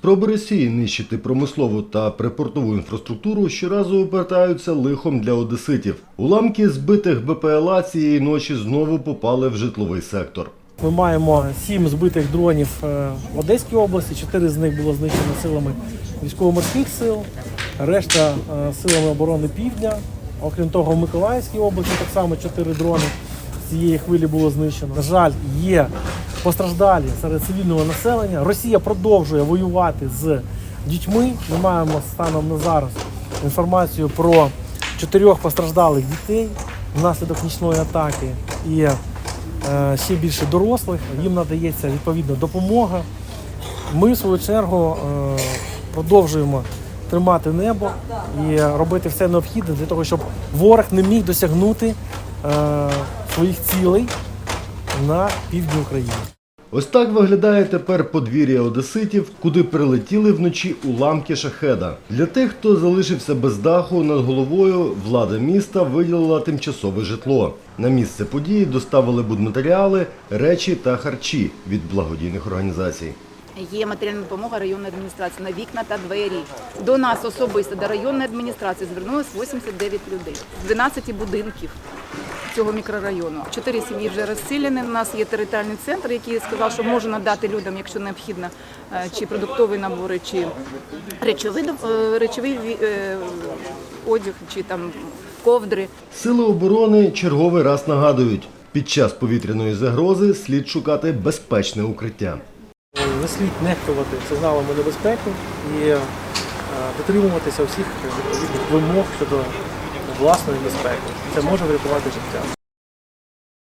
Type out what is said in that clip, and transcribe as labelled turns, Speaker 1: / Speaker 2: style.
Speaker 1: Спроби Росії нищити промислову та припортову інфраструктуру щоразу обертаються лихом для одеситів. Уламки збитих БПЛА цієї ночі знову попали в житловий сектор.
Speaker 2: Ми маємо сім збитих дронів е, в Одеській області, чотири з них було знищено силами військово-морських сил, решта е, силами оборони Півдня. Окрім того, в Миколаївській області так само чотири дрони з цієї хвилі було знищено. На жаль, є постраждалі серед цивільного населення. Росія продовжує воювати з дітьми. Ми маємо станом на зараз інформацію про чотирьох постраждалих дітей внаслідок нічної атаки. І е, ще більше дорослих, їм надається відповідна допомога. Ми, в свою чергу, е, продовжуємо тримати небо і робити все необхідне для того, щоб ворог не міг досягнути е, своїх цілей на півдні України.
Speaker 1: Ось так виглядає тепер подвір'я одеситів, куди прилетіли вночі уламки шахеда. Для тих, хто залишився без даху над головою, влада міста виділила тимчасове житло. На місце події доставили будматеріали, речі та харчі від благодійних організацій.
Speaker 3: Є матеріальна допомога районної адміністрації на вікна та двері. До нас особисто до районної адміністрації звернулось 89 людей з 12 будинків цього мікрорайону. Чотири сім'ї вже розселені. У нас є територіальний центр, який сказав, що може надати людям, якщо необхідно, е, чи продуктові набори, чи речовий, е, речовий е, одяг, чи там ковдри.
Speaker 1: Сили оборони черговий раз нагадують, під час повітряної загрози слід шукати безпечне укриття.
Speaker 2: Не слід нехтувати сигналами небезпеки і дотримуватися всіх відповідних вимог щодо власної безпеки. Це може врятувати життя.